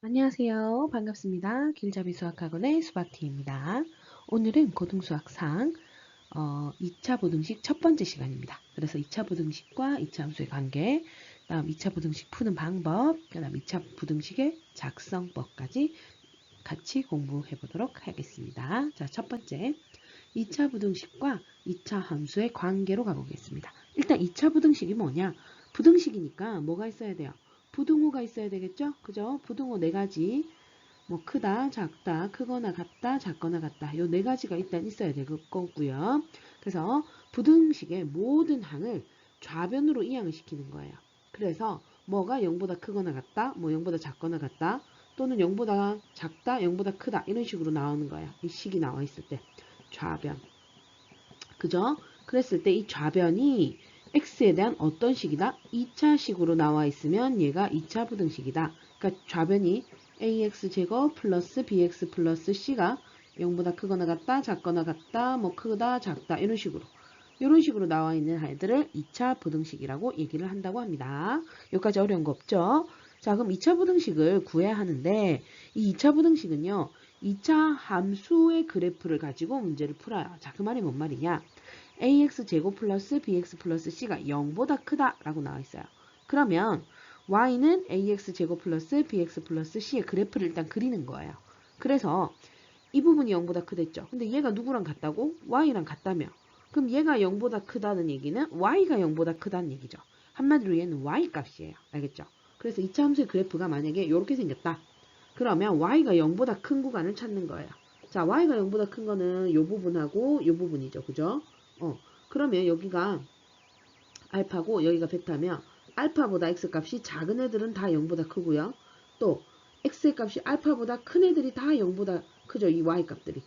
안녕하세요. 반갑습니다. 길잡이 수학학원의 수박티입니다. 오늘은 고등수학상 어, 2차 부등식 첫 번째 시간입니다. 그래서 2차 부등식과 2차 함수의 관계, 다음 2차 부등식 푸는 방법, 그 다음 2차 부등식의 작성법까지 같이 공부해 보도록 하겠습니다. 자, 첫 번째 2차 부등식과 2차 함수의 관계로 가보겠습니다. 일단 2차 부등식이 뭐냐? 부등식이니까 뭐가 있어야 돼요? 부등호가 있어야 되겠죠? 그죠? 부등호 네 가지. 뭐 크다, 작다, 크거나 같다, 작거나 같다. 요 네 가지가 일단 있어야 될 거고요. 그래서 부등식의 모든 항을 좌변으로 이항을 시키는 거예요. 그래서 뭐가 0보다 크거나 같다, 뭐 0보다 작거나 같다, 또는 0보다 작다, 0보다 크다 이런 식으로 나오는 거예요. 이 식이 나와 있을 때 좌변. 그죠? 그랬을 때 이 좌변이 x에 대한 어떤 식이다? 2차식으로 나와 있으면 얘가 2차 부등식이다. 그러니까 좌변이 ax 제곱 플러스 bx 플러스 c가 0보다 크거나 같다, 작거나 같다, 뭐 크다, 작다 이런 식으로 이런 식으로 나와 있는 아이들을 2차 부등식이라고 얘기를 한다고 합니다. 여기까지 어려운 거 없죠? 자, 그럼 2차 부등식을 구해야 하는데 이 2차 부등식은요. 2차 함수의 그래프를 가지고 문제를 풀어요. 자, 그 말이 뭔 말이냐? Ax 제곱 플러스 bx 플러스 c가 0보다 크다라고 나와 있어요. 그러면 y는 ax 제곱 플러스 bx 플러스 c의 그래프를 일단 그리는 거예요. 그래서 이 부분이 0보다 크댔죠. 근데 얘가 누구랑 같다고? y랑 같다며. 그럼 얘가 0보다 크다는 얘기는 y가 0보다 크다는 얘기죠. 한마디로 얘는 y 값이에요. 알겠죠? 그래서 2차 함수의 그래프가 만약에 이렇게 생겼다. 그러면 y가 0보다 큰 구간을 찾는 거예요. 자, y가 0보다 큰 거는 이 부분하고 이 부분이죠. 그죠? 어, 그러면 여기가 알파고 여기가 베타면 알파보다 x 값이 작은 애들은 다 0보다 크고요. 또 x의 값이 알파보다 큰 애들이 다 0보다 크죠. 이 y 값들이.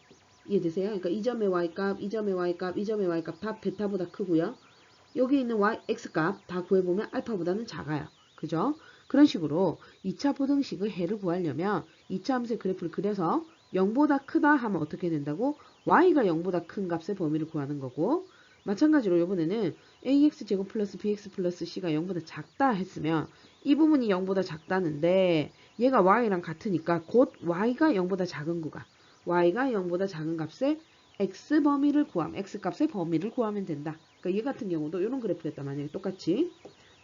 이해되세요? 그러니까 이 점의 y 값, 이 점의 y 값, 이 점의 y 값 다 베타보다 크고요. 여기 있는 y, x 값 다 구해보면 알파보다는 작아요. 그죠? 그런 식으로 2차 부등식의 해를 구하려면 2차 함수의 그래프를 그려서 0보다 크다 하면 어떻게 된다고? y가 0보다 큰 값의 범위를 구하는 거고 마찬가지로 이번에는 ax 제곱 플러스 bx 플러스 c가 0보다 작다 했으면 이 부분이 0보다 작다는데 얘가 y랑 같으니까 곧 y가 0보다 작은 구간 y가 0보다 작은 값의 x 범위를 구함 x 값의 범위를 구하면 된다. 그러니까 얘 같은 경우도 이런 그래프였단 말이에요. 똑같이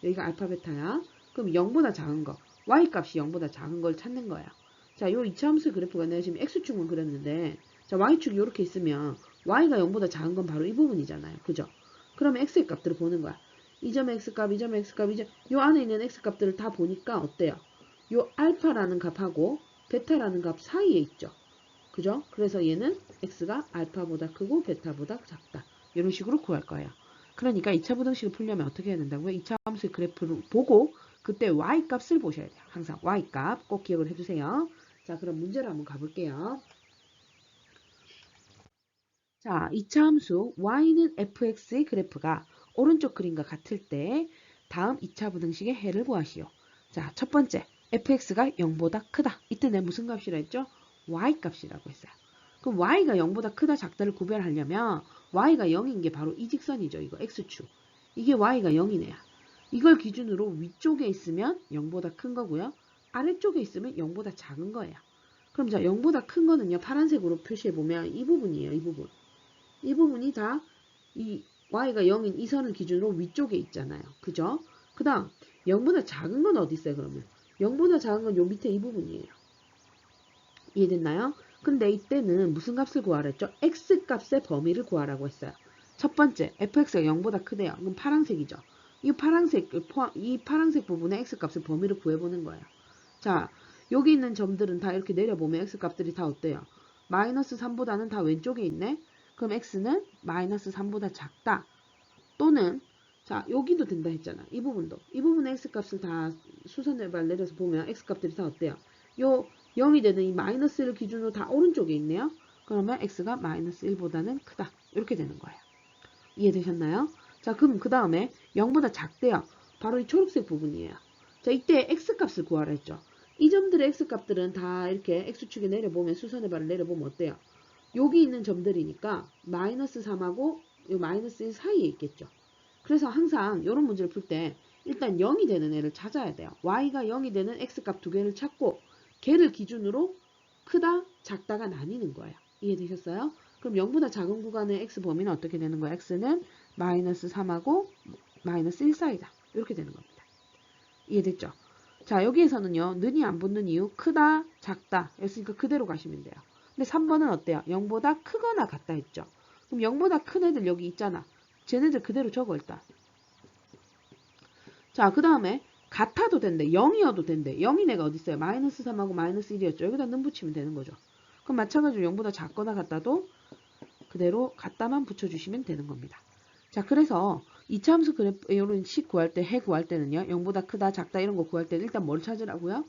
여기가 알파 베타야. 그럼 0보다 작은 거 y 값이 0보다 작은 걸 찾는 거야. 자, 요 2차 함수의 그래프가 내가 지금 x축만 그렸는데 자, y축이 이렇게 있으면 y가 0보다 작은 건 바로 이 부분이잖아요. 그죠? 그러면 x의 값들을 보는 거야. 이 점의 x값, 이 점의 x값, 이점 요 안에 있는 x값들을 다 보니까 어때요? 요 알파라는 값하고 베타라는 값 사이에 있죠. 그죠? 그래서 얘는 x가 알파보다 크고 베타보다 작다. 이런 식으로 구할 거예요. 그러니까 2차 부등식을 풀려면 어떻게 해야 된다고요? 2차 함수의 그래프를 보고 그때 y 값을 보셔야 돼요. 항상 y 값 꼭 기억을 해주세요. 자, 그럼 문제를 한번 가볼게요. 자, 2차 함수 y는 fx의 그래프가 오른쪽 그림과 같을 때 다음 2차 부등식의 해를 구하시오. 자, 첫 번째 fx가 0보다 크다. 이때 내 무슨 값이라 했죠? y 값이라고 했어요. 그럼 y가 0보다 크다 작다를 구별하려면 y가 0인 게 바로 이 직선이죠. 이거 x축. 이게 y가 0이네요. 이걸 기준으로 위쪽에 있으면 0보다 큰 거고요. 아래쪽에 있으면 0보다 작은 거예요. 그럼 자 0보다 큰 거는요. 파란색으로 표시해 보면 이 부분이에요. 이 부분. 이 부분이 다 이 y가 0인 이 선을 기준으로 위쪽에 있잖아요. 그죠? 그 다음 0보다 작은 건 어디 있어요 그러면? 0보다 작은 건 요 밑에 이 부분이에요. 이해됐나요? 근데 이때는 무슨 값을 구하라 했죠? x 값의 범위를 구하라고 했어요. 첫 번째 fx가 0보다 크대요. 그럼 파란색이죠. 이 파란색 이 파란색 부분의 x 값의 범위를 구해보는 거예요. 자 여기 있는 점들은 다 이렇게 내려보면 x 값들이 다 어때요? 마이너스 3보다는 다 왼쪽에 있네. 그럼 x는 마이너스 3보다 작다. 또는 자 여기도 된다 했잖아. 이 부분도. 이 부분의 x값을 다 수선을 내려서 보면 x값들이 다 어때요? 요 0이 되는 이 마이너스를 기준으로 다 오른쪽에 있네요. 그러면 x가 마이너스 1보다는 크다. 이렇게 되는 거예요. 이해되셨나요? 자 그럼 그 다음에 0보다 작대요. 바로 이 초록색 부분이에요. 자 이때 x값을 구하라 했죠. 이 점들의 x값들은 다 이렇게 x축에 내려보면 수선의 발을 내려보면 어때요? 여기 있는 점들이니까 마이너스 3하고 이 마이너스 1 사이에 있겠죠. 그래서 항상 이런 문제를 풀 때 일단 0이 되는 애를 찾아야 돼요. y가 0이 되는 x값 두 개를 찾고 걔를 기준으로 크다, 작다가 나뉘는 거예요. 이해되셨어요? 그럼 0보다 작은 구간의 x 범위는 어떻게 되는 거야? x는 마이너스 3하고 마이너스 1 사이다. 이렇게 되는 겁니다. 이해됐죠? 자, 여기에서는요. 는이 안 붙는 이유 크다, 작다. 였으니까 그대로 가시면 돼요. 근데 3번은 어때요? 0보다 크거나 같다 했죠. 그럼 0보다 큰 애들 여기 있잖아. 쟤네들 그대로 적어 일단. 자, 그 다음에 같아도 된대. 0이어도 된대. 0인 애가 어디 있어요? 마이너스 3하고 마이너스 1이었죠. 여기다 는 붙이면 되는 거죠. 그럼 마찬가지로 0보다 작거나 같다도 그대로 같다만 붙여주시면 되는 겁니다. 자, 그래서 이차함수 그래프 이런 식 구할 때, 해 구할 때는요. 0보다 크다, 작다 이런 거 구할 때는 일단 뭘 찾으라고요?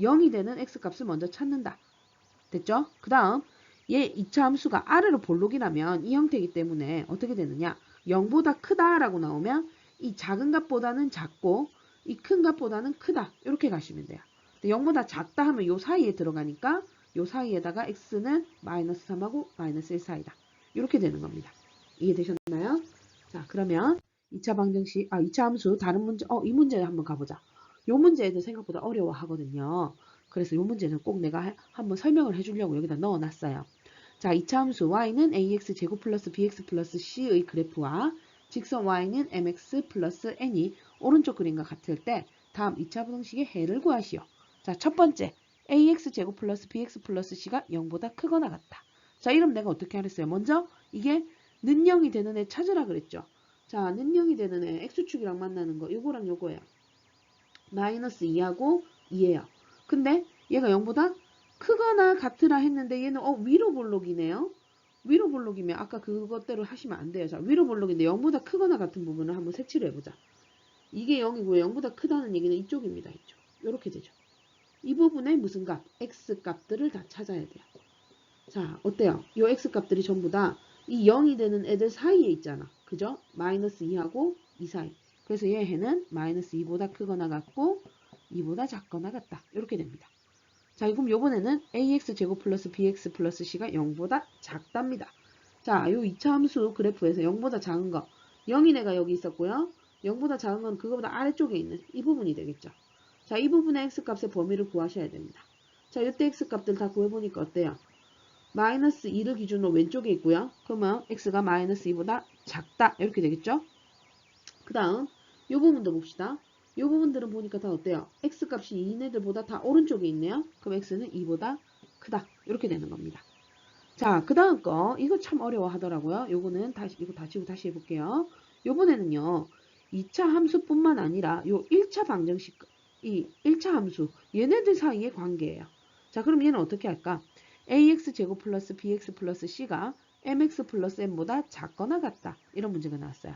0이 되는 x값을 먼저 찾는다. 됐죠? 그 다음 얘 2차 함수가 아래로 볼록이라면 이 형태이기 때문에 어떻게 되느냐? 0보다 크다라고 나오면 이 작은 값보다는 작고 이 큰 값보다는 크다. 이렇게 가시면 돼요. 0보다 작다 하면 요 사이에 들어가니까 요 사이에다가 x는 마이너스 3하고 마이너스 1 사이다. 이렇게 되는 겁니다. 이해되셨나요? 자, 그러면 2차 방정식, 아, 2차 함수 다른 문제, 어, 이 문제 한번 가보자. 요 문제도 생각보다 어려워 하거든요. 그래서 요 문제는 꼭 내가 하- 한번 설명을 해주려고 여기다 넣어놨어요. 자, 2차 함수 y는 ax 제곱 플러스 bx 플러스 c의 그래프와 직선 y는 mx 플러스 n이 오른쪽 그림과 같을 때 다음 2차 부등식의 해를 구하시오. 자, 첫 번째 ax 제곱 플러스 bx 플러스 c가 0보다 크거나 같다. 자, 이러면 내가 어떻게 하랬어요? 먼저 이게 는영이 되는 애 찾으라 그랬죠. 자, 는영이 되는 애 x축이랑 만나는 거 요거랑 요거예요. 마이너스 2하고 2예요. 근데 얘가 0보다 크거나 같으라 했는데 얘는 어 위로 볼록이네요. 위로 볼록이면 아까 그것대로 하시면 안 돼요. 자, 위로 볼록인데 0보다 크거나 같은 부분을 한번 색칠을 해보자. 이게 0이고요. 0보다 크다는 얘기는 이쪽입니다. 이쪽. 이렇게 되죠. 이 부분에 무슨 값? x 값들을 다 찾아야 돼요. 자, 어때요? 이 x 값들이 전부 다 이 0이 되는 애들 사이에 있잖아. 그죠? 마이너스 2하고 2 사이. 그래서 얘 해는 마이너스 2보다 크거나 같고 2보다 작거나 같다. 이렇게 됩니다. 자, 그럼 요번에는 ax 제곱 플러스 bx 플러스 c가 0보다 작답니다. 자, 요 2차 함수 그래프에서 0보다 작은 거 0인 애가 여기 있었고요. 0보다 작은 건 그거보다 아래쪽에 있는 이 부분이 되겠죠. 자, 이 부분의 x값의 범위를 구하셔야 됩니다. 자, 이때 x값들 다 구해보니까 어때요? 마이너스 2를 기준으로 왼쪽에 있고요. 그러면 x가 마이너스 2보다 작다. 이렇게 되겠죠? 그 다음 이 부분도 봅시다. 이 부분들은 보니까 다 어때요? x값이 2인 애들보다 다 오른쪽에 있네요. 그럼 x는 2보다 크다. 이렇게 되는 겁니다. 자, 그 다음 거 이거 참 어려워 하더라고요. 요거는 다시 이거 다치고 다시 해볼게요. 요번에는요. 2차 함수뿐만 아니라 요 1차 방정식 이 1차 함수 얘네들 사이의 관계예요. 자, 그럼 얘는 어떻게 할까? Ax 제곱 플러스 bx 플러스 c가 mx 플러스 n보다 작거나 같다. 이런 문제가 나왔어요.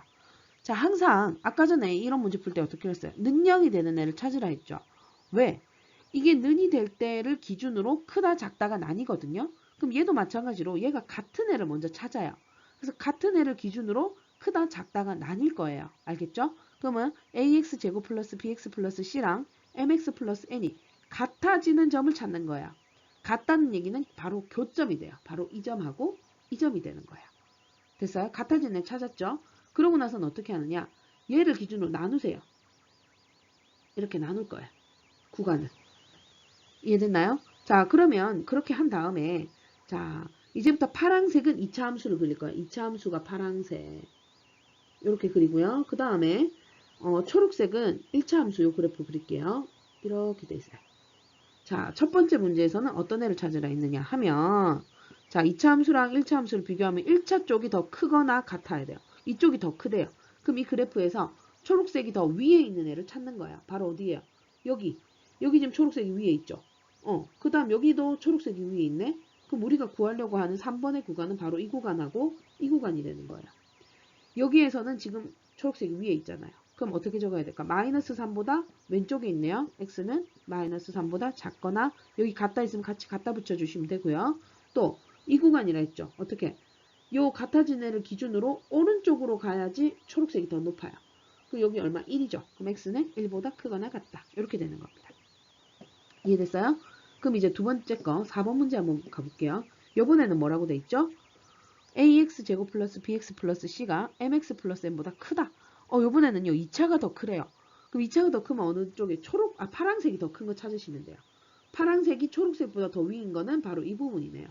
자, 항상 아까 전에 이런 문제 풀 때 어떻게 했어요? 는영이 되는 애를 찾으라 했죠. 왜? 이게 는이 될 때를 기준으로 크다 작다가 나뉘거든요. 그럼 얘도 마찬가지로 얘가 같은 애를 먼저 찾아요. 그래서 같은 애를 기준으로 크다 작다가 나뉠 거예요. 알겠죠? 그러면 ax 제곱 플러스 bx 플러스 c랑 mx 플러스 n이 같아지는 점을 찾는 거예요. 같다는 얘기는 바로 교점이 돼요. 바로 이 점하고 이 점이 되는 거예요. 됐어요? 같아지는 애 찾았죠? 그러고 나서는 어떻게 하느냐? 얘를 기준으로 나누세요. 이렇게 나눌 거예요. 구간을. 이해됐나요? 자, 그러면 그렇게 한 다음에 자, 이제부터 파랑색은 2차 함수를 그릴 거예요. 2차 함수가 파랑색. 이렇게 그리고요. 그 다음에 어, 초록색은 1차 함수 요 그래프 그릴게요. 이렇게 돼 있어요. 자, 첫 번째 문제에서는 어떤 애를 찾으라 했느냐 하면 자, 2차 함수랑 1차 함수를 비교하면 1차 쪽이 더 크거나 같아야 돼요. 이쪽이 더 크대요. 그럼 이 그래프에서 초록색이 더 위에 있는 애를 찾는 거야. 바로 어디예요? 여기. 여기 지금 초록색이 위에 있죠. 어, 그 다음 여기도 초록색이 위에 있네. 그럼 우리가 구하려고 하는 3번의 구간은 바로 이 구간하고 이 구간이 되는 거예요. 여기에서는 지금 초록색이 위에 있잖아요. 그럼 어떻게 적어야 될까? 마이너스 3보다 왼쪽에 있네요. x는 마이너스 3보다 작거나 여기 갖다 있으면 같이 갖다 붙여주시면 되고요. 또 이 구간이라 했죠. 어떻게? 요 같아진 애를 기준으로 오른쪽으로 가야지 초록색이 더 높아요. 그 여기 얼마? 1이죠. 그럼 x는 1보다 크거나 같다. 이렇게 되는 겁니다. 이해됐어요? 그럼 이제 두 번째 거 4번 문제 한번 가볼게요. 요번에는 뭐라고 돼 있죠? ax 제곱 플러스 bx 플러스 c가 mx 플러스 n보다 크다. 어, 요번에는요, 2차가 더 크래요. 그럼 2차가 더 크면 어느 쪽에 초록, 아, 파란색이 더 큰 거 찾으시면 돼요. 파란색이 초록색보다 더 위인 거는 바로 이 부분이네요.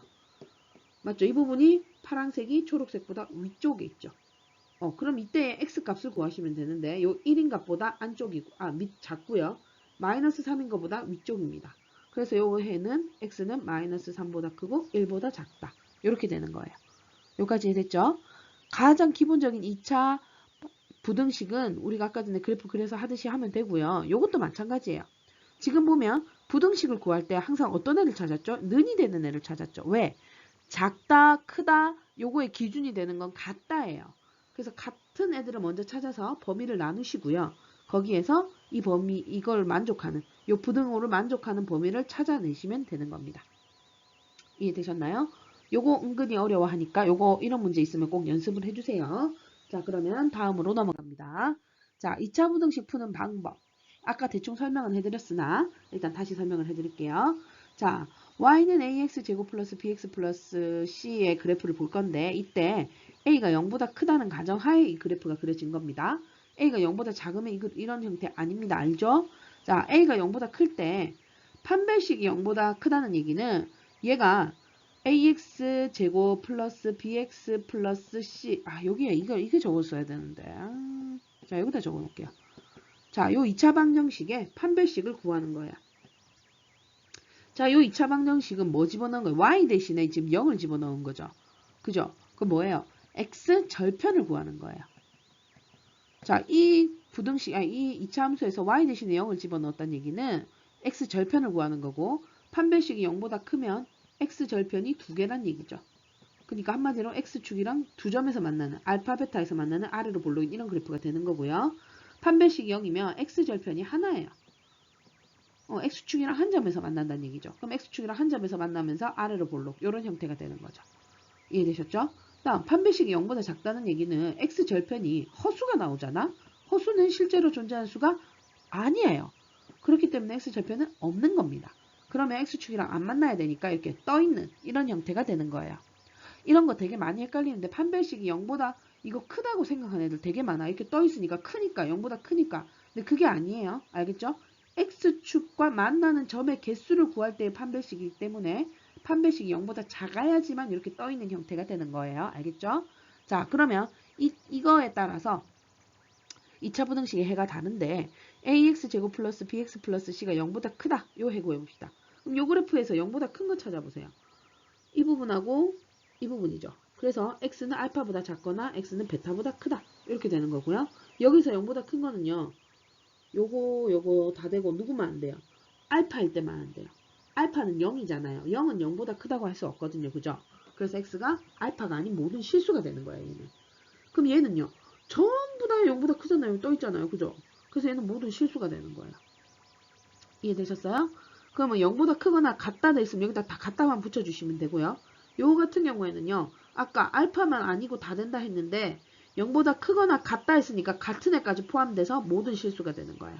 맞죠? 이 부분이 파란색이 초록색보다 위쪽에 있죠. 어, 그럼 이때 x 값을 구하시면 되는데 요 1인 값보다 안쪽이고 아, 밑 작고요. 마이너스 3인 것보다 위쪽입니다. 그래서 요 해는 x는 마이너스 3보다 크고 1보다 작다. 이렇게 되는 거예요. 여기까지 이해됐죠? 가장 기본적인 2차 부등식은 우리가 아까 전에 그래프 그려서 하듯이 하면 되고요. 요것도 마찬가지예요. 지금 보면 부등식을 구할 때 항상 어떤 애를 찾았죠? 는이 되는 애를 찾았죠. 왜? 작다, 크다, 요거의 기준이 되는 건 같다예요. 그래서 같은 애들을 먼저 찾아서 범위를 나누시고요. 거기에서 이 범위, 이걸 만족하는, 요 부등호를 만족하는 범위를 찾아내시면 되는 겁니다. 이해되셨나요? 요거 은근히 어려워하니까 요거 이런 문제 있으면 꼭 연습을 해주세요. 자, 그러면 다음으로 넘어갑니다. 자, 2차 부등식 푸는 방법. 아까 대충 설명은 해드렸으나 일단 다시 설명을 해드릴게요. 자, y는 ax 제곱 플러스 bx 플러스 c의 그래프를 볼 건데 이때 a가 0보다 크다는 가정하에 이 그래프가 그려진 겁니다. a가 0보다 작으면 이런 형태 아닙니다. 알죠? 자, a가 0보다 클 때 판별식이 0보다 크다는 얘기는 얘가 ax 제곱 플러스 bx 플러스 c 아 여기에 이거 이게 적었어야 되는데 아, 자 여기다 적어 놓을게요. 자, 요 2차 방정식에 판별식을 구하는 거야. 자, 요 2차 방정식은 뭐 집어넣은 거예요? y 대신에 지금 0을 집어넣은 거죠. 그죠? 그 뭐예요? x 절편을 구하는 거예요. 자, 이 부등식, 아니, 이 2차 함수에서 y 대신에 0을 집어넣었다는 얘기는 x 절편을 구하는 거고, 판별식이 0보다 크면 x 절편이 두 개란 얘기죠. 그러니까 한마디로 x축이랑 두 점에서 만나는, 알파, 베타에서 만나는 아래로 볼록인 이런 그래프가 되는 거고요. 판별식이 0이면 x절편이 하나예요. 어, x축이랑 한 점에서 만난다는 얘기죠. 그럼 x축이랑 한 점에서 만나면서 아래로 볼록 이런 형태가 되는 거죠. 이해되셨죠? 다음 판별식이 0보다 작다는 얘기는 x절편이 허수가 나오잖아. 허수는 실제로 존재하는 수가 아니에요. 그렇기 때문에 x절편은 없는 겁니다. 그러면 x축이랑 안 만나야 되니까 이렇게 떠있는 이런 형태가 되는 거예요. 이런 거 되게 많이 헷갈리는데 판별식이 0보다 이거 크다고 생각하는 애들 되게 많아. 이렇게 떠 있으니까 크니까 0보다 크니까. 근데 그게 아니에요. 알겠죠? x축과 만나는 점의 개수를 구할 때의 판별식이기 때문에 판별식이 0보다 작아야지만 이렇게 떠 있는 형태가 되는 거예요. 알겠죠? 자, 그러면 이, 이거에 따라서 2차 부등식의 해가 다른데 ax 제곱 플러스 bx 플러스 c가 0보다 크다. 요 해 구해봅시다. 그럼 요 그래프에서 0보다 큰 거 찾아보세요. 이 부분하고 이 부분이죠. 그래서 x는 알파보다 작거나 x는 베타보다 크다. 이렇게 되는 거고요. 여기서 0보다 큰 거는요. 요거 요거 다 되고 누구만 안 돼요? 알파일 때만 안 돼요. 알파는 0이잖아요. 0은 0보다 크다고 할 수 없거든요. 그죠? 그래서 x가 알파가 아닌 모든 실수가 되는 거예요. 얘는. 그럼 얘는요. 전부 다 0보다 크잖아요. 떠 있잖아요. 그죠? 그래서 얘는 모든 실수가 되는 거예요. 이해되셨어요? 그러면 0보다 크거나 같다 돼 있으면 여기다 다 같다만 붙여주시면 되고요. 요거 같은 경우에는요. 아까 알파만 아니고 다 된다 했는데 0보다 크거나 같다 했으니까 같은 애까지 포함돼서 모든 실수가 되는 거예요.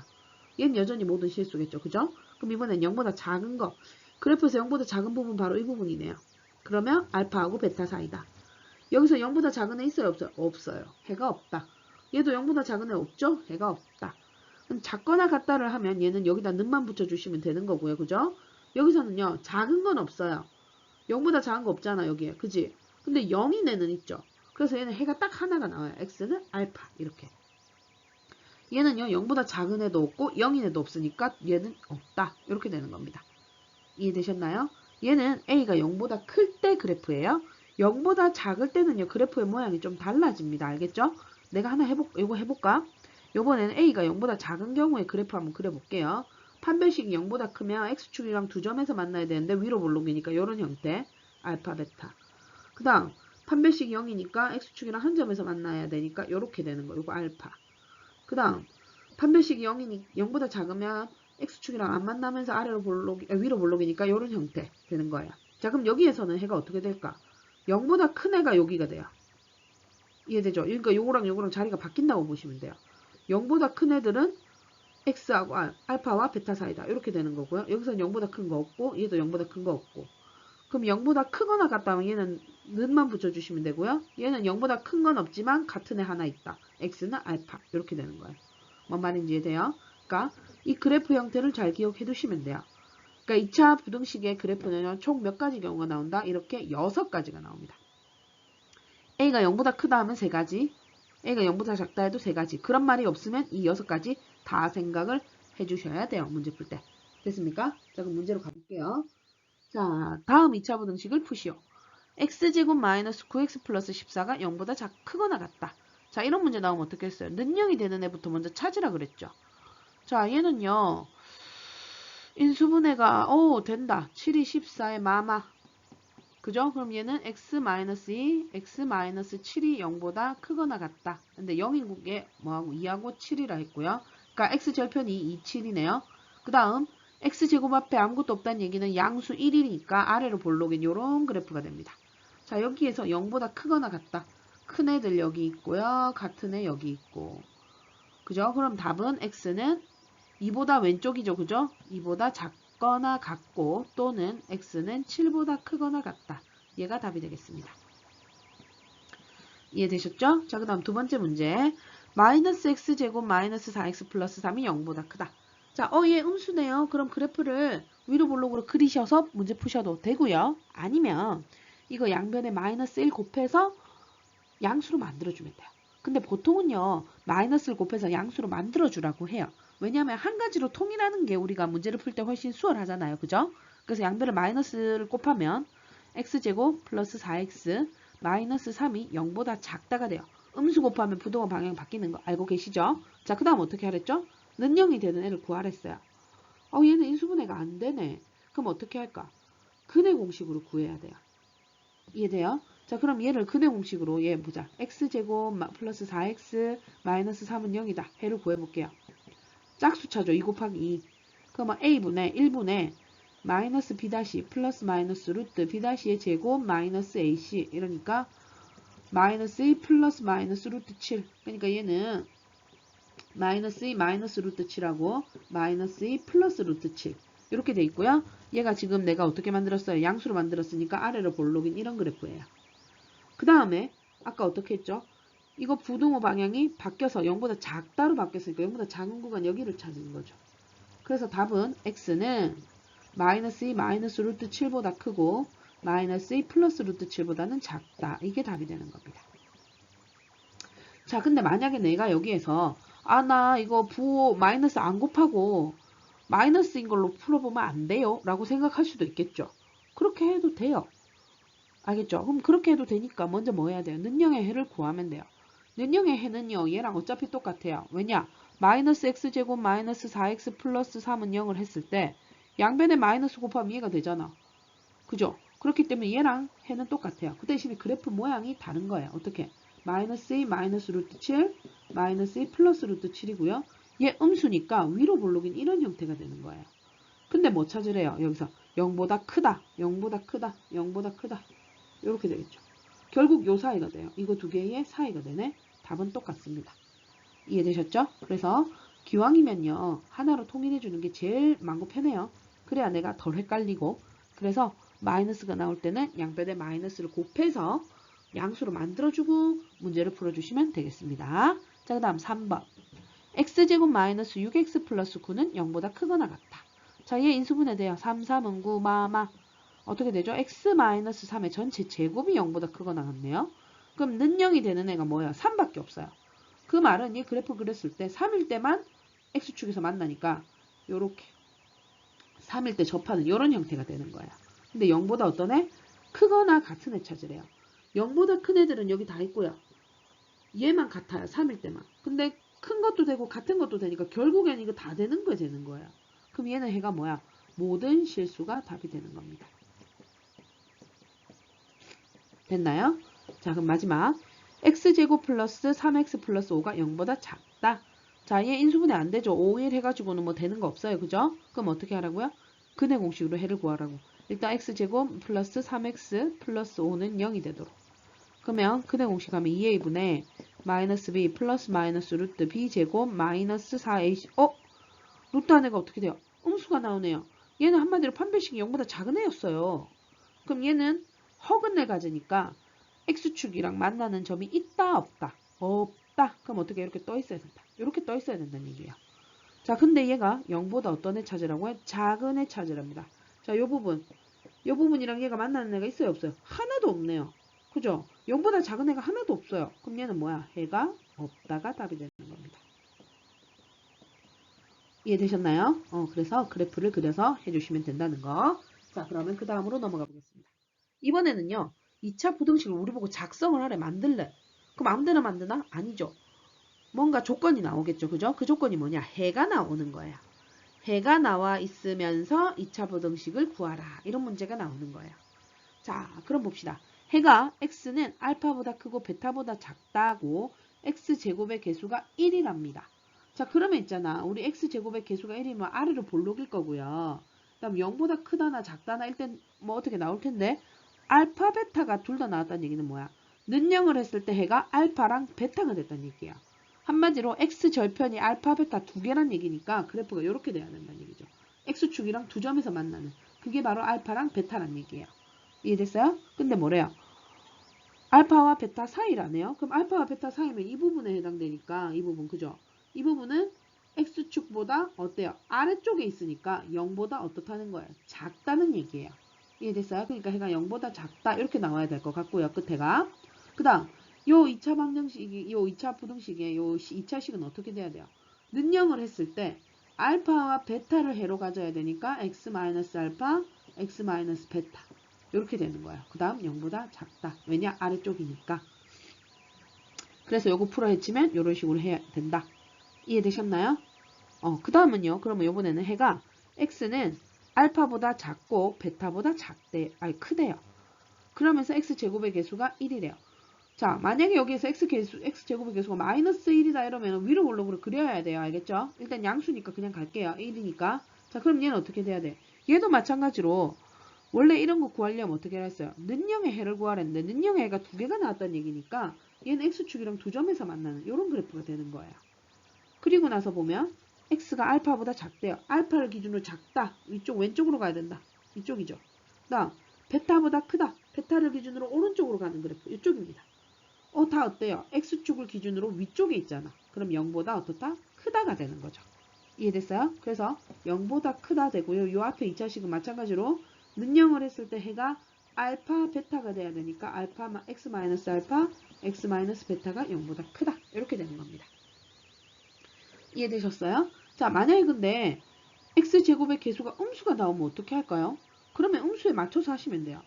얘는 여전히 모든 실수겠죠. 그죠? 그럼 이번엔 0보다 작은 거. 그래프에서 0보다 작은 부분 바로 이 부분이네요. 그러면 알파하고 베타 사이다. 여기서 0보다 작은 애 있어요? 없어요? 없어요. 해가 없다. 얘도 0보다 작은 애 없죠? 해가 없다. 그럼 작거나 같다를 하면 얘는 여기다 는만 붙여주시면 되는 거고요. 그죠? 여기서는요. 작은 건 없어요. 0보다 작은 거 없잖아. 여기에. 그지? 근데 0인 애는 있죠. 그래서 얘는 해가 딱 하나가 나와요. x는 알파 이렇게. 얘는요. 0보다 작은 애도 없고 0인 애도 없으니까 얘는 없다. 이렇게 되는 겁니다. 이해되셨나요? 얘는 a가 0보다 클 때 그래프예요. 0보다 작을 때는요. 그래프의 모양이 좀 달라집니다. 알겠죠? 내가 하나 해볼, 이거 해볼까? 요번에는 a가 0보다 작은 경우에 그래프 한번 그려볼게요. 판별식이 0보다 크면 x축이랑 두 점에서 만나야 되는데 위로 볼록이니까 이런 형태. 알파, 베타. 그 다음 판별식이 0이니까 x축이랑 한 점에서 만나야 되니까 이렇게 되는 거. 이거 알파. 그 다음 판별식이 0이니 0보다 작으면 x축이랑 안 만나면서 아래로 볼록 아, 위로 볼록이니까 이런 형태 되는 거예요. 자 그럼 여기에서는 해가 어떻게 될까? 0보다 큰 애가 여기가 돼요. 이해되죠? 그러니까 요거랑 요거랑 자리가 바뀐다고 보시면 돼요. 0보다 큰 애들은 x하고 아, 알파와 베타 사이다. 이렇게 되는 거고요. 여기서는 0보다 큰 거 없고 얘도 0보다 큰 거 없고 그럼 0보다 크거나 같다면 얘는 는만 붙여주시면 되고요. 얘는 0보다 큰 건 없지만 같은 애 하나 있다. x는 알파 이렇게 되는 거예요. 뭔 말인지 이해돼요? 그러니까 이 그래프 형태를 잘 기억해 두시면 돼요. 그러니까 2차 부등식의 그래프는 총 몇 가지 경우가 나온다? 이렇게 6가지가 나옵니다. A가 0보다 크다 하면 3가지, A가 0보다 작다 해도 3가지. 그런 말이 없으면 이 6가지 다 생각을 해주셔야 돼요. 문제 풀 때. 됐습니까? 자, 그럼 문제로 가볼게요. 자, 다음 2차 부등식을 푸시오. x제곱 마이너스 9x 플러스 14가 0보다 작 크거나 같다. 자, 이런 문제 나오면 어떻게 했어요? 능력이 되는 애부터 먼저 찾으라 그랬죠. 자, 얘는요. 인수분해가 오 된다. 7이 14의 마마. 그죠? 그럼 얘는 x 마이너스 2, x 마이너스 7이 0보다 크거나 같다. 근데 0인국에 뭐하고 2하고 7이라 했고요. 그러니까 x 절편이 2, 7이네요. 그 다음 x제곱 앞에 아무것도 없다는 얘기는 양수 1이니까 아래로 볼록인 요런 그래프가 됩니다. 자 여기에서 0보다 크거나 같다. 큰 애들 여기 있고요. 같은 애 여기 있고. 그죠? 그럼 답은 x는 2보다 왼쪽이죠. 그죠? 2보다 작 거나 같고 또는 x는 7보다 크거나 같다. 얘가 답이 되겠습니다. 이해되셨죠? 자, 그 다음 두 번째 문제. 마이너스 x제곱 마이너스 4x 플러스 3이 0보다 크다. 자, 어, 얘 음수네요. 그럼 그래프를 위로 볼록으로 그리셔서 문제 푸셔도 되고요. 아니면 이거 양변에 마이너스 1 곱해서 양수로 만들어주면 돼요. 근데 보통은요, 마이너스를 곱해서 양수로 만들어주라고 해요. 왜냐하면 한 가지로 통일하는 게 우리가 문제를 풀 때 훨씬 수월하잖아요. 그죠? 그래서 양변에 마이너스를 곱하면 x제곱 플러스 4x 마이너스 3이 0보다 작다가 돼요. 음수 곱하면 부동의 방향 바뀌는 거 알고 계시죠? 자, 그 다음 어떻게 하랬죠? 는 0이 되는 애를 구하랬어요. 어, 얘는 인수분해가 안 되네. 그럼 어떻게 할까? 근의 공식으로 구해야 돼요. 이해돼요? 자, 그럼 얘를 근의 공식으로 얘 보자. x제곱 플러스 4x 마이너스 3은 0이다. 해를 구해볼게요. 짝수차죠. 2 곱하기 2. 그러면 a분의 1분의 마이너스 b 다시 플러스 마이너스 루트 b 다시의 제곱 마이너스 ac 이러니까 마이너스 2 플러스 마이너스 루트 7 그러니까 얘는 마이너스 2 마이너스 루트 7하고 마이너스 2 플러스 루트 7 이렇게 돼 있고요. 얘가 지금 내가 어떻게 만들었어요? 양수로 만들었으니까 아래로 볼록인 이런 그래프예요. 그 다음에 아까 어떻게 했죠? 이거 부동호 방향이 바뀌어서 0보다 작다로 바뀌었으니까 0보다 작은 구간 여기를 찾은 거죠. 그래서 답은 x는 마이너스 2 마이너스 루트 7보다 크고 마이너스 2 플러스 루트 7보다는 작다. 이게 답이 되는 겁니다. 자, 근데 만약에 내가 여기에서 아, 나 이거 부호 마이너스 안 곱하고 마이너스인 걸로 풀어보면 안 돼요. 라고 생각할 수도 있겠죠. 그렇게 해도 돼요. 알겠죠? 그럼 그렇게 해도 되니까 먼저 뭐 해야 돼요? 는영의 해를 구하면 돼요. 는영의 해는요. 얘랑 어차피 똑같아요. 왜냐? 마이너스 x제곱 마이너스 4x 플러스 3은 0을 했을 때 양변에 마이너스 곱하면 얘가 되잖아. 그죠? 그렇기 때문에 얘랑 해는 똑같아요. 그 대신에 그래프 모양이 다른 거예요. 어떻게? 마이너스 2 마이너스 루트 7 마이너스 2 플러스 루트 7이고요. 얘 음수니까 위로 볼록인 이런 형태가 되는 거예요. 근데 뭐 찾으래요? 여기서 0보다 크다, 0보다 크다, 0보다 크다. 이렇게 되겠죠. 결국 요 사이가 돼요. 이거 두 개의 사이가 되네. 답은 똑같습니다. 이해되셨죠? 그래서 기왕이면요. 하나로 통일해 주는 게 제일 많고 편해요. 그래야 내가 덜 헷갈리고 그래서 마이너스가 나올 때는 양변에 마이너스를 곱해서 양수로 만들어주고 문제를 풀어주시면 되겠습니다. 자, 그 다음 3번. x제곱 마이너스 6x 플러스 9는 0보다 크거나 같다. 자, 얘 인수분해 돼요. 3, 3은 9, 마마. 어떻게 되죠? x 마이너스 3의 전체 제곱이 0보다 크거나 같네요. 그럼 는 0이 되는 애가 뭐예요? 3밖에 없어요. 그 말은 이 그래프 그렸을 때 3일 때만 x축에서 만나니까 요렇게 3일 때 접하는 이런 형태가 되는 거예요. 근데 0보다 어떤 애? 크거나 같은 애 찾으래요. 0보다 큰 애들은 여기 다 있고요. 얘만 같아요. 3일 때만. 근데 큰 것도 되고 같은 것도 되니까 결국엔 이거 다 되는 거야 되는 거예요. 그럼 얘는 해가 뭐야? 모든 실수가 답이 되는 겁니다. 됐나요? 자 그럼 마지막 x제곱 플러스 3x 플러스 5가 0보다 작다. 자, 얘 인수분해 안 되죠. 5, 1 해가지고는 뭐 되는 거 없어요. 그죠? 그럼 어떻게 하라고요? 근의 공식으로 해를 구하라고. 일단 x제곱 플러스 3x 플러스 5는 0이 되도록. 그러면 근의 공식 하면 2a분의 마이너스 b 플러스 마이너스 루트 b제곱 마이너스 4ac 어? 루트 안에가 어떻게 돼요? 음수가 나오네요. 얘는 한마디로 판별식이 0보다 작은 애였어요. 그럼 얘는 허근 애 가지니까 x축이랑 만나는 점이 있다 없다? 없다. 그럼 어떻게 이렇게 떠 있어야 된다. 이렇게 떠 있어야 된다는 얘기예요. 자, 근데 얘가 0보다 어떤 애 찾으라고요? 작은 애 찾으랍니다. 자, 요 부분. 요 부분이랑 얘가 만나는 애가 있어요, 없어요? 하나도 없네요. 그죠? 0보다 작은 애가 하나도 없어요. 그럼 얘는 뭐야? 해가 없다가 답이 되는 겁니다. 이해되셨나요? 어, 그래서 그래프를 그려서 해주시면 된다는 거. 자, 그러면 그 다음으로 넘어가 보겠습니다. 이번에는요, 2차 부등식을 우리 보고 작성을 하래, 만들래. 그럼 아무데나 만드나? 아니죠. 뭔가 조건이 나오겠죠. 그죠? 그 조건이 뭐냐? 해가 나오는 거예요. 해가 나와 있으면서 2차 부등식을 구하라. 이런 문제가 나오는 거예요. 자, 그럼 봅시다. 해가 x는 알파보다 크고 베타보다 작다고 x제곱의 개수가 1이랍니다. 자, 그러면 있잖아. 우리 x제곱의 개수가 1이면 아래로 볼록일 거고요. 그 다음 0보다 크다나 작다나 일단 뭐 어떻게 나올 텐데 알파, 베타가 둘 다 나왔다는 얘기는 뭐야? 는영을 했을 때 해가 알파랑 베타가 됐다는 얘기야. 한마디로 x 절편이 알파, 베타 두 개란 얘기니까 그래프가 이렇게 돼야 된다는 얘기죠. x축이랑 두 점에서 만나는 그게 바로 알파랑 베타란 얘기예요. 이해됐어요? 근데 뭐래요? 알파와 베타 사이라네요. 그럼 알파와 베타 사이면 이 부분에 해당되니까 이 부분 그죠? 이 부분은 x축보다 어때요? 아래쪽에 있으니까 0보다 어떻다는 거예요? 작다는 얘기예요. 이해됐어요? 그러니까 해가 0보다 작다 이렇게 나와야 될 것 같고요. 끝에가. 그 다음 요 2차 방정식이 요 2차 부등식의 요 2차 식은 어떻게 돼야 돼요? 능령을 했을 때 알파와 베타를 해로 가져야 되니까 x-알파, x-베타 이렇게 되는 거예요. 그 다음 0보다 작다. 왜냐? 아래쪽이니까. 그래서 요거 풀어 헤치면 이런 식으로 해야 된다. 이해되셨나요? 어, 그 다음은요. 그러면 요번에는 해가 x는 알파보다 작고 베타보다 작대, 아니 크대요. 그러면서 x제곱의 개수가 1이래요. 자, 만약에 여기에서 x 개수, x 제곱의 개수가 마이너스 1이다 이러면 위로 올라오로 그려야 돼요. 알겠죠? 일단 양수니까 그냥 갈게요. 1이니까. 자, 그럼 얘는 어떻게 돼야 돼? 얘도 마찬가지로 원래 이런 거 구하려면 어떻게 했어요? 는영의 해를 구하랬는데 는영의 해가 두 개가 나왔다는 얘기니까 얘는 x축이랑 두 점에서 만나는 이런 그래프가 되는 거예요. 그리고 나서 보면 x가 알파보다 작대요. 알파를 기준으로 작다. 위쪽 왼쪽으로 가야 된다. 이쪽이죠. 다음 베타보다 크다. 베타를 기준으로 오른쪽으로 가는 그래프. 이쪽입니다. 어, 다 어때요? x축을 기준으로 위쪽에 있잖아. 그럼 0보다 어떻다? 크다가 되는 거죠. 이해됐어요? 그래서 0보다 크다 되고요. 요 앞에 2차식은 마찬가지로 능령을 했을 때 해가 알파, 베타가 돼야 되니까 알파, x 마이너스 알파, x 마이너스 베타가 0보다 크다. 이렇게 되는 겁니다. 이해되셨어요? 자, 만약에 근데 x제곱의 개수가 음수가 나오면 어떻게 할까요? 그러면 음수에 맞춰서 하시면 돼요.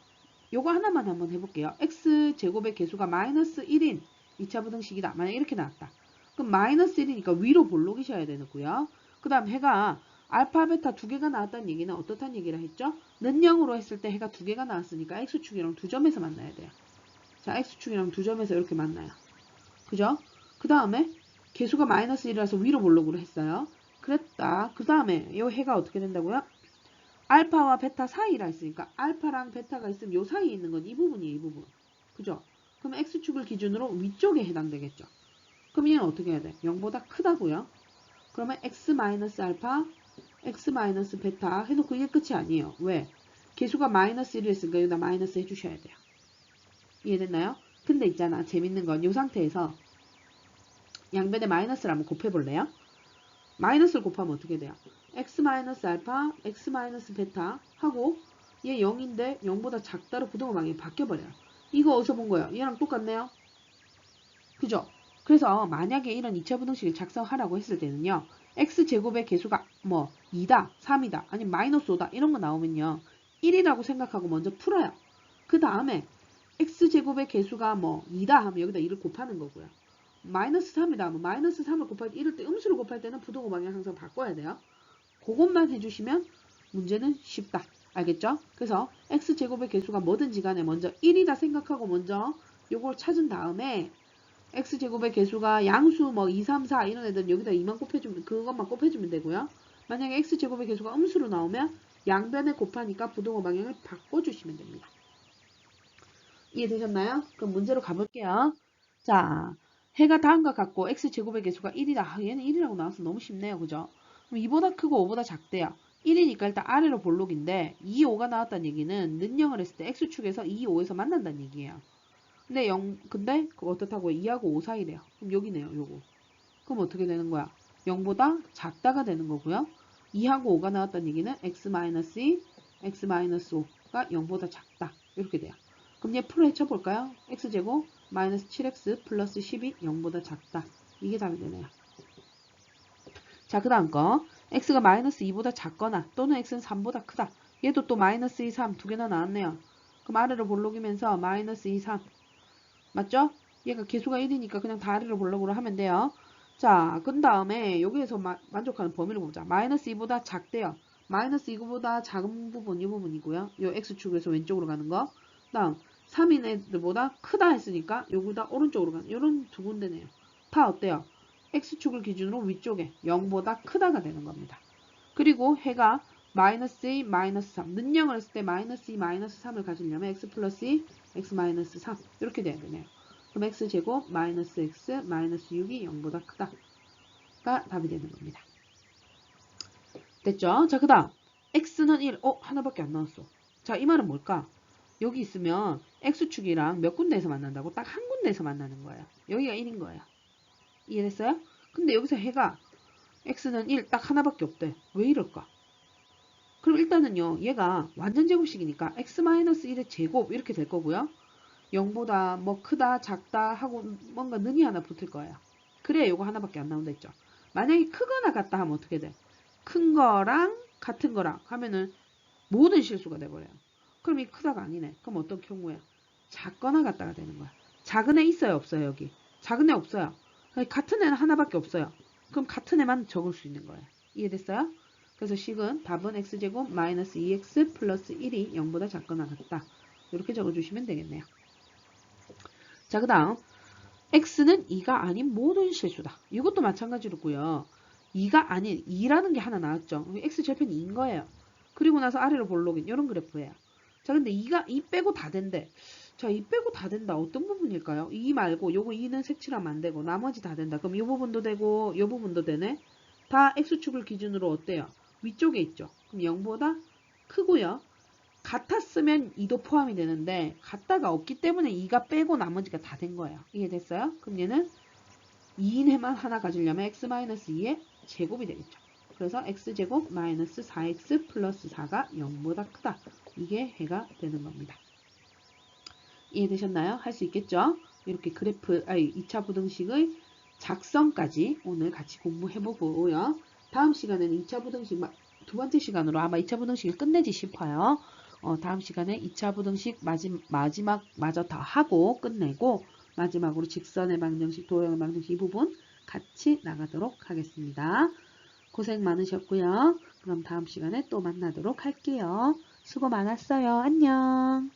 요거 하나만 한번 해볼게요. x제곱의 개수가 마이너스 1인 2차 부등식이다. 만약 이렇게 나왔다. 그럼 마이너스 1이니까 위로 볼록이셔야 되고요. 그 다음 해가 알파, 베타 두 개가 나왔다는 얘기는 어떻다는 얘기를 했죠? 는 0으로 했을 때 해가 두 개가 나왔으니까 x축이랑 두 점에서 만나야 돼요. 자, x축이랑 두 점에서 이렇게 만나요. 그죠? 그 다음에 개수가 마이너스 1이라서 위로 볼록으로 했어요. 그랬다. 그 다음에 이 해가 어떻게 된다고요? 알파와 베타 사이라 했으니까 알파랑 베타가 있으면 요 사이에 있는 건 이 부분이에요. 이 부분. 그죠? 그럼 x축을 기준으로 위쪽에 해당되겠죠. 그럼 얘는 어떻게 해야 돼? 0보다 크다고요. 그러면 x-알파, x-베타 해놓고 이게 끝이 아니에요. 왜? 개수가 마이너스 1을 했으니까 여기다 마이너스 해주셔야 돼요. 이해됐나요? 근데 있잖아. 재밌는 건 이 상태에서 양변에 마이너스를 한번 곱해볼래요? 마이너스를 곱하면 어떻게 돼요? x-알파, x-베타 하고 얘 0인데 0보다 작다로 부등호 방향이 바뀌어버려요. 이거 어디서 본 거예요? 얘랑 똑같네요? 그죠? 그래서 만약에 이런 2차 부등식을 작성하라고 했을 때는요. x제곱의 개수가 뭐 2다, 3이다, 아니면 마이너스 5다 이런 거 나오면요. 1이라고 생각하고 먼저 풀어요. 그 다음에 x제곱의 개수가 뭐 2다 하면 여기다 2를 곱하는 거고요. 마이너스 3이다 하면 마이너스 3을 곱할 때 이럴 때 음수를 곱할 때는 부등호 방향 항상 바꿔야 돼요. 그것만 해주시면 문제는 쉽다. 알겠죠? 그래서 x제곱의 개수가 뭐든지 간에 먼저 1이다 생각하고 먼저 요걸 찾은 다음에 x제곱의 개수가 양수 뭐 2, 3, 4 이런 애들은 여기다 2만 곱해주면 그것만 곱해주면 되고요. 만약에 x제곱의 개수가 음수로 나오면 양변에 곱하니까 부등호 방향을 바꿔주시면 됩니다. 이해되셨나요? 그럼 문제로 가볼게요. 자, 해가 다음과 같고 x제곱의 개수가 1이다. 아, 얘는 1이라고 나와서 너무 쉽네요. 그죠? 그럼 2보다 크고 5보다 작대요. 1이니까 일단 아래로 볼록인데 2, 5가 나왔다는 얘기는 는영을 했을 때 x축에서 2, 5에서 만난다는 얘기예요. 근데 0, 근데 그거 어떻다고 2하고 5 사이래요. 그럼 여기네요. 요거. 그럼 어떻게 되는 거야? 0보다 작다가 되는 거고요. 2하고 5가 나왔다는 얘기는 x-2, x-5가 0보다 작다. 이렇게 돼요. 그럼 얘 풀어 헤쳐볼까요? x제곱 마이너스 7x 플러스 10이 0보다 작다. 이게 답이 되네요. 자, 그 다음 거. x가 마이너스 2보다 작거나 또는 x는 3보다 크다. 얘도 또 마이너스 2, 3 두 개나 나왔네요. 그럼 아래로 볼록이면서 마이너스 2, 3. 맞죠? 얘가 개수가 1이니까 그냥 다 아래로 볼록으로 하면 돼요. 자, 그 다음에 여기에서 마- 만족하는 범위를 보자. 마이너스 2보다 작대요. 마이너스 2보다 작은 부분 이 부분이고요. 요 x축에서 왼쪽으로 가는 거. 다음 3인 애들보다 크다 했으니까 요보다 오른쪽으로 가는 요런 두 군데네요. 다 어때요? x축을 기준으로 위쪽에 0보다 크다가 되는 겁니다. 그리고 해가 마이너스 2, 마이너스 3. 는영을 했을 때 마이너스 2, 마이너스 3을 가지려면 x 플러스 2, x 마이너스 3. 이렇게 돼야 되네요. 그럼 x제곱 마이너스 x 마이너스 6이 0보다 크다가 답이 되는 겁니다. 됐죠? 자, 그 다음 x는 1. 어? 하나밖에 안 나왔어. 자, 이 말은 뭘까? 여기 있으면 x축이랑 몇 군데에서 만난다고? 딱 한 군데에서 만나는 거예요. 여기가 1인 거예요. 이해됐어요? 근데 여기서 해가 x는 1 딱 하나밖에 없대. 왜 이럴까? 그럼 일단은요. 얘가 완전 제곱식이니까 x-1의 제곱 이렇게 될 거고요. 0보다 뭐 크다 작다 하고 뭔가 는이 하나 붙을 거예요. 그래야 요거 하나밖에 안 나온다 했죠. 만약에 크거나 같다 하면 어떻게 돼? 큰 거랑 같은 거랑 하면은 모든 실수가 돼버려요. 그럼 이 크다가 아니네. 그럼 어떤 경우야? 작거나 같다가 되는 거야. 작은 애 있어요 없어요 여기? 작은 애 없어요. 같은 애는 하나밖에 없어요. 그럼 같은 애만 적을 수 있는 거예요. 이해됐어요? 그래서 식은 답은 x제곱 마이너스 2x 플러스 1이 0보다 작거나 같다. 이렇게 적어주시면 되겠네요. 자, 그 다음 x는 2가 아닌 모든 실수다. 이것도 마찬가지로고요. 2가 아닌 2라는 게 하나 나왔죠. x 절편이 2인 거예요. 그리고 나서 아래로 볼록인 이런 그래프예요. 자, 근데 2가 2 빼고 다 된대. 자, 2 빼고 다 된다. 어떤 부분일까요? 2 말고 요거 2는 색칠하면 안 되고 나머지 다 된다. 그럼 이 부분도 되고 이 부분도 되네. 다 x축을 기준으로 어때요? 위쪽에 있죠. 그럼 0보다 크고요. 같았으면 2도 포함이 되는데 같다가 없기 때문에 2가 빼고 나머지가 다 된 거예요. 이해됐어요? 그럼 얘는 2인 해만 하나 가지려면 x-2의 제곱이 되겠죠. 그래서 x제곱 마이너스 4x 플러스 4가 0보다 크다. 이게 해가 되는 겁니다. 이해되셨나요? 할 수 있겠죠? 이렇게 그래프, 아니 2차 부등식의 작성까지 오늘 같이 공부해보고요. 다음 시간에는 2차 부등식 마- 두 번째 시간으로 아마 2차 부등식을 끝내지 싶어요. 어, 다음 시간에 2차 부등식 마지, 마지막 마저 다 하고 끝내고 마지막으로 직선의 방정식, 도형의 방정식 이 부분 같이 나가도록 하겠습니다. 고생 많으셨고요. 그럼 다음 시간에 또 만나도록 할게요. 수고 많았어요. 안녕.